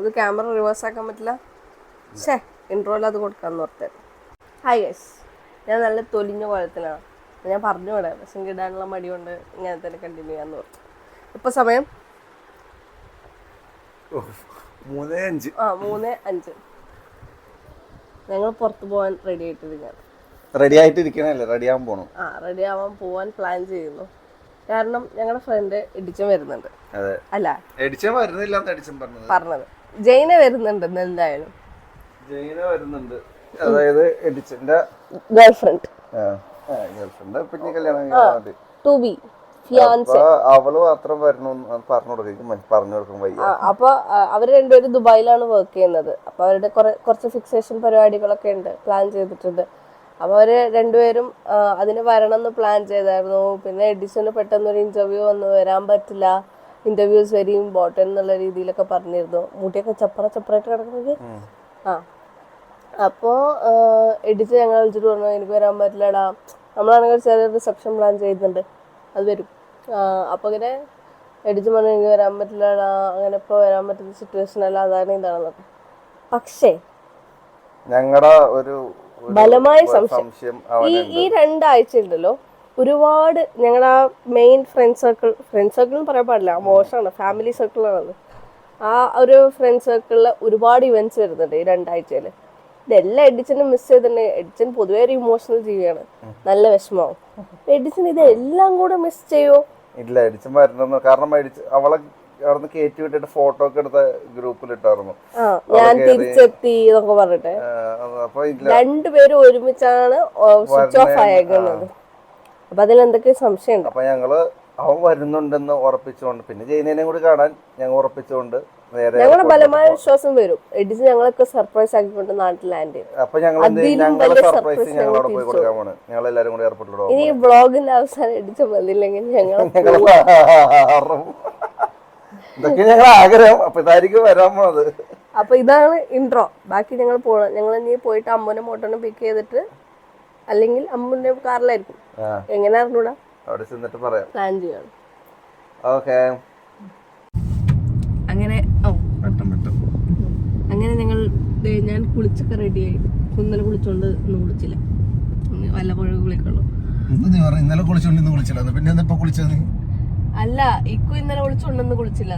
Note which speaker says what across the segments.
Speaker 1: ഇത് camera reverse ആക്കാൻ പറ്റില്ല. ഷേ ഇൻട്രോയിൽ അത് കൊടുക്കാമെന്ന് ഓർത്തേ. ഹായ് ഗൈസ് ഞാൻ നല്ല തൊലിഞ്ഞ കോലത്തിലാണ് ഞാൻ പറഞ്ഞു വിടെ പക്ഷെ ഇടാനുള്ള മടി കൊണ്ട് ഇങ്ങനെ തന്നെ കണ്ടിന്യൂ ചെയ്യാന്ന് ഓർത്തു. ഇപ്പൊ സമയം?
Speaker 2: മൂന്നേ അഞ്ച്.
Speaker 1: ആ മൂന്ന് അഞ്ച്. ഞങ്ങൾ പുറത്ത് പോകാൻ റെഡി ആയിട്ടിരിക്കുകയാണ്
Speaker 2: റെഡി ആയിട്ടിരിക്കണല്ലേ? റെഡി ആവാൻ പോണു.
Speaker 1: ആ റെഡി ആവാൻ പോവാൻ പ്ലാൻ ചെയ്യുന്നു. കാരണം ഞങ്ങളുടെ ഫ്രണ്ട് ഇടിച്ചൻ വരുന്നുണ്ട്.
Speaker 2: അതെ.
Speaker 1: അല്ല?
Speaker 2: എഡിച്ചൻ വരുന്നില്ല പറഞ്ഞത്.
Speaker 1: ജൈന വരുന്നുണ്ട് എന്തായാലും.
Speaker 2: ജൈന വരുന്നുണ്ട്. അതായത് എഡിച്ചന്റെ
Speaker 1: ഗേൾഫ്രണ്ട്.
Speaker 2: ഗേൾഫ്രണ്ട്. പിന്നെ കല്യാണം
Speaker 1: ടു ബി
Speaker 2: അവൾ മാത്രം വരണു പറഞ്ഞു കൊടുക്കും. പറഞ്ഞു കൊടുക്കും വയ്യ.
Speaker 1: അപ്പൊ അവർ രണ്ടുപേരും ദുബായിലാണ് വർക്ക് ചെയ്യുന്നത്. അപ്പൊ അവരുടെ കുറച്ച് ഫിക്സേഷൻ പരിപാടികളൊക്കെ ഉണ്ട് പ്ലാൻ ചെയ്തിട്ടുണ്ട്. അപ്പൊ അവർ രണ്ടുപേരും അതിന് വരണം എന്ന് പ്ലാൻ ചെയ്തായിരുന്നു. പിന്നെ എഡിഷന് പെട്ടെന്ന് ഒരു ഇന്റർവ്യൂ വന്നു. വരാൻ പറ്റില്ല. ഇന്റർവ്യൂസ് വെരി ഇമ്പോർട്ടന്റ് എന്നുള്ള രീതിയിലൊക്കെ പറഞ്ഞിരുന്നു. മുടിയൊക്കെ ചപ്പറ ചപ്പറായിട്ട് കിടക്കുന്നത്? ആ. അപ്പോൾ എഡിറ്റ് ഞങ്ങൾ വിളിച്ചിട്ട് പറഞ്ഞു എനിക്ക് വരാൻ പറ്റില്ലടാ. നമ്മളാണെങ്കിൽ ചെറിയ റിസപ്ഷൻ പ്ലാൻ ചെയ്യുന്നുണ്ട് അത് വരും. അപ്പോൾ ഇങ്ങനെ എഡിറ്റ് പറഞ്ഞു എനിക്ക് വരാൻ പറ്റില്ലടാ. അങ്ങനെ ഇപ്പോൾ വരാൻ പറ്റുന്ന സിറ്റുവേഷൻ അല്ല. അതാണ് ഇതാണെന്നൊക്കെ പക്ഷേ
Speaker 2: ഞങ്ങളുടെ ഒരു
Speaker 1: ബലമായ
Speaker 2: സംശയം.
Speaker 1: ഈ ഈ രണ്ടാഴ്ച ഉണ്ടല്ലോ ഒരുപാട് ഞങ്ങളുടെ ആ main friend circle friend circle എന്ന് പറയാൻ പാടില്ല മോശമാണ് ഫാമിലി സർക്കിളാണത് ആ ഒരു ഫ്രണ്ട് സർക്കിളിൽ ഒരുപാട് ഇവന്റ്സ് വരുന്നുണ്ട് ഈ രണ്ടാഴ്ചയിൽ ഇതെല്ലാം എഡിച്ചനും മിസ് ചെയ്തിട്ടുണ്ട്. എഡിച്ചൻ പൊതുവേ ഒരു ഇമോഷണൽ ജീവിയാണ്. നല്ല വിഷമാവും എഡിച്ചൻ ഇതെല്ലാം കൂടെ മിസ് ചെയ്യോ?
Speaker 2: ഇല്ല എഡിച്ചൻ വരണമെന്ന് കാരണം അവളെ അവിടുന്ന് കയറ്റി വിട്ടിട്ട് ഫോട്ടോ ഒക്കെ എടുത്ത ഗ്രൂപ്പിൽ ഇട്ടായിരുന്നു.
Speaker 1: ഞാൻ തിരിച്ചെത്തി എന്നൊക്കെ പറഞ്ഞിട്ട്. രണ്ടുപേരും ഒരുമിച്ചാണ് സ്വിച്ച് ഓഫ് ആയേക്കുന്നത്. അപ്പൊ അതിൽ എന്തൊക്കെ സംശയമുണ്ട്?
Speaker 2: അപ്പൊ ഞങ്ങൾ അവൻ വരുന്നുണ്ടെന്ന് ഉറപ്പിച്ചുകൊണ്ട് പിന്നെ ജൈനേനെ കൂടി കാണാൻ ഞങ്ങൾ ഉറപ്പിച്ചുകൊണ്ട്
Speaker 1: ഞങ്ങളുടെ ബലമായ വിശ്വാസം വരും. എഡിസ് ഞങ്ങളൊക്കെ സർപ്രൈസ് ആക്കിക്കൊണ്ട് നാട്ടിൽ ലാൻഡ് ചെയ്യും.
Speaker 2: അപ്പൊ ഞങ്ങൾ ഞങ്ങളെ സർപ്രൈസ് ഞങ്ങൾ പോയി കൊടുക്കാൻ പോണ്. ഞങ്ങൾ എല്ലാരും കൂടി
Speaker 1: ഇനി ബ്ലോഗിന്റെ അവസാനം എഡിച്ച് വന്നില്ലെങ്കിൽ ഞങ്ങൾ
Speaker 2: ഞങ്ങൾ ഇതൊക്കെ ഞങ്ങൾ ആഗ്രഹം. അപ്പൊ ഇതായിരിക്കും വരാൻ പോണത്.
Speaker 1: അപ്പൊ ഇതാണ് ഇൻട്രോ ബാക്കി ഞങ്ങൾ പോകണം ഞങ്ങൾ ഇനി പോയിട്ട് അമ്മനും മോട്ടനും പിക്ക് ചെയ്തിട്ട് അല്ലെങ്കിൽ അമ്മുന്റെ കാറിലായിരിക്കും. എങ്ങനെ അറിഞ്ഞൂടാ?
Speaker 2: അവിടെ ചെന്നിട്ട് പറയാം.
Speaker 1: പ്ലാൻ ചെയ്യണം.
Speaker 2: ഓക്കെ.
Speaker 1: അങ്ങനെ അങ്ങനെ ഞങ്ങൾ ദേ ഞാൻ കുളിച്ചൊക്കെ റെഡിയായി ഇന്നലെ കുളിച്ചോണ്ട് ഒന്നും കുളിച്ചില്ല. വല്ലപ്പോഴും കുളിക്കുള്ളൂ
Speaker 2: ഇന്നലെ കുളിച്ചോണ്ട് ഇന്ന് കുളിച്ചില്ല. പിന്നെ കുളിച്ചത്?
Speaker 1: അല്ല ഇക്കു ഇന്നലെ കുളിച്ചോണ്ടൊന്നും കുളിച്ചില്ല.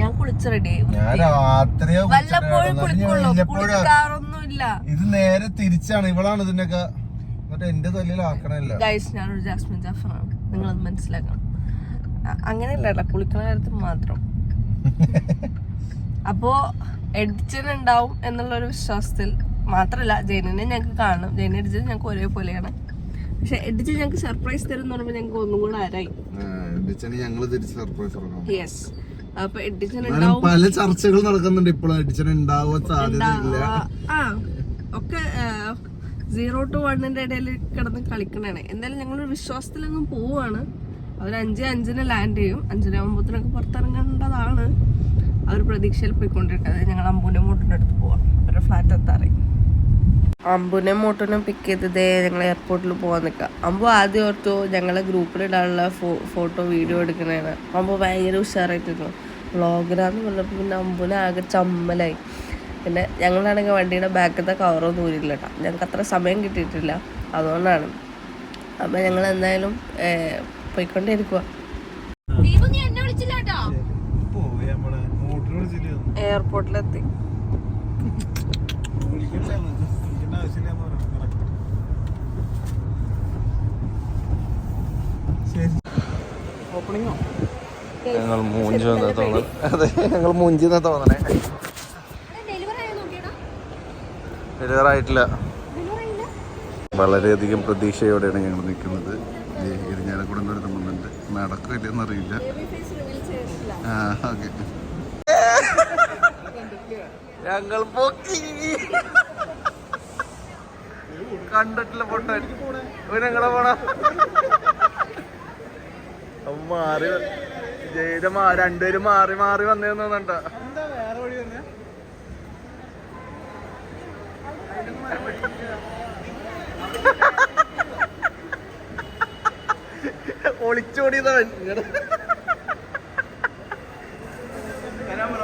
Speaker 1: ഞാൻ കുളിച്ച് റെഡി
Speaker 2: ഞാൻ
Speaker 1: വല്ലപ്പോഴും കുളിക്കുള്ളൂ. കുളിക്കാറൊന്നുമില്ല.
Speaker 2: ഇത് നേരെ തിരിച്ചാണ്. ഇവളാണ് എന്നിട്ട് എന്റെ തല്ലിലാക്കണല്ല
Speaker 1: ഗൈസ് ഞാനൊരു ജാസ്മിൻ ജാഫറാണ്. നിങ്ങളത് മനസ്സിലാക്കണം. അങ്ങനെയല്ല കുളിക്കണ കാര്യത്തിൽ മാത്രം. അപ്പോ എഡിച്ചൻ ഉണ്ടാവും എന്നുള്ള ഒരു വിശ്വാസത്തിൽ മാത്രല്ല ജെനിനെ ഞങ്ങൾക്ക് കാണണം. ജൈന എഡിച്ചൻ ഞങ്ങൾക്ക് ഒരേപോലെയാണ്. പക്ഷെ എഡിച്ചൻ ഞങ്ങൾക്ക് സർപ്രൈസ് തരും എന്ന് പറയുമ്പോൾ ഞങ്ങൾക്ക് ഒന്നും കൂടെ ആരായി.
Speaker 2: തിരിച്ച് സർപ്രൈസ്
Speaker 1: യെസ് അപ്പൊ എഡിച്ചൻ ഉണ്ടാവും.
Speaker 2: പല ചർച്ചകൾ നടക്കുന്നുണ്ട്. ഇപ്പോഴും എഡിഷൻ ഉണ്ടാവാൻ സാധ്യതയില്ല.
Speaker 1: ആ ഒക്കെ സീറോ ടു വണ്ണിന്റെ ഇടയിൽ കിടന്ന് കളിക്കണേ എന്തായാലും ഞങ്ങളൊരു വിശ്വാസത്തിലങ്ങ് പോവാണ് അവർ അഞ്ച് അഞ്ചിന് ലാൻഡ് ചെയ്യും. അഞ്ചരാകുമ്പോഴത്തേനൊക്കെ പുറത്തിറങ്ങേണ്ടതാണ്. ആ ഒരു പ്രതീക്ഷയിൽ പോയിക്കൊണ്ടിരിക്കുന്നത് ഞങ്ങൾ അമ്പൂനെ മൂട്ടിന്റെ അടുത്ത് പോവാം അവരുടെ ഫ്ലാറ്റ് എത്താറി അമ്പുനെ മോട്ടോനെ പിക്ക് ചെയ്തതേ ഞങ്ങൾ എയർപോർട്ടിൽ പോകാൻ നിൽക്കാം അമ്പു ആദ്യം ഓർത്തു ഞങ്ങളെ ഗ്രൂപ്പിലിടാനുള്ള ഫോ ഫോട്ടോ വീഡിയോ എടുക്കുന്നതാണ് അമ്പു ഭയങ്കര ഉഷാറായിട്ടിരുന്നു. വ്ളോഗറാന്ന് പറഞ്ഞപ്പോൾ പിന്നെ അമ്പുന ആകെ ചമ്മലായി. പിന്നെ ഞങ്ങളാണെങ്കിൽ വണ്ടിയുടെ ബാക്കത്തെ കവറൊന്നും ഊരില്ല കേട്ടോ ഞങ്ങൾക്ക് അത്ര സമയം കിട്ടിയിട്ടില്ല. അതുകൊണ്ടാണ്. അപ്പം ഞങ്ങൾ എന്തായാലും പോയിക്കൊണ്ടേയിരിക്കുക എയർപോർട്ടിലെത്തി.
Speaker 2: ഞങ്ങൾ മൂഞ്ചി വന്ന തോന്നൽ അതെ ഞങ്ങൾ മൂഞ്ചി വന്ന തോന്നണേ. ഡെലിവർ ആയിട്ടില്ല. വളരെയധികം പ്രതീക്ഷയോടെയാണ് ഞങ്ങൾ നിൽക്കുന്നത്. ഇരിഞ്ഞാലക്കുടം ദൂരത്ത് വന്നിട്ട് നടക്കില്ലെന്ന് അറിയില്ല. ആ ഓക്കെ. ഞങ്ങൾ പൊക്കി. കണ്ടിട്ടില്ല പൊട്ടൻ. ഞങ്ങളെ പോണ? മാറി ജയില മാ- രണ്ടുപേരും മാറി മാറി വന്നേന്ന് തോന്നണ്ട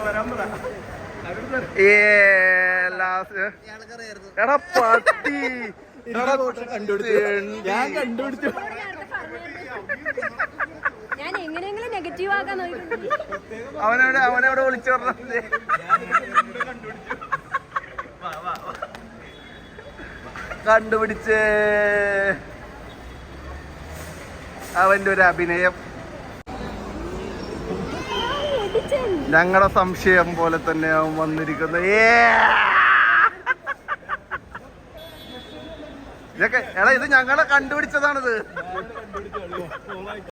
Speaker 2: വരാൻ പറ. ഏ ലാസ്റ്റ് എടാ പട്ടി.
Speaker 3: ഞാൻ കണ്ടുപിടിച്ചു.
Speaker 4: ഞാൻ എങ്ങനെയെങ്കിലും നെഗറ്റീവ് ആക്കാൻ നോക്കി
Speaker 2: അവനോട് അവനോട് വിളിച്ചു കണ്ടുപിടിച്ച് കണ്ടുപിടിച്ചേ. അവന്റെ ഒരു അഭിനയം. ഞങ്ങളുടെ സംശയം പോലെ തന്നെ അവൻ വന്നിരിക്കുന്നു. ഏ ഇതൊക്കെ എടാ ഇത് ഞങ്ങളെ കണ്ടുപിടിച്ചതാണിത്.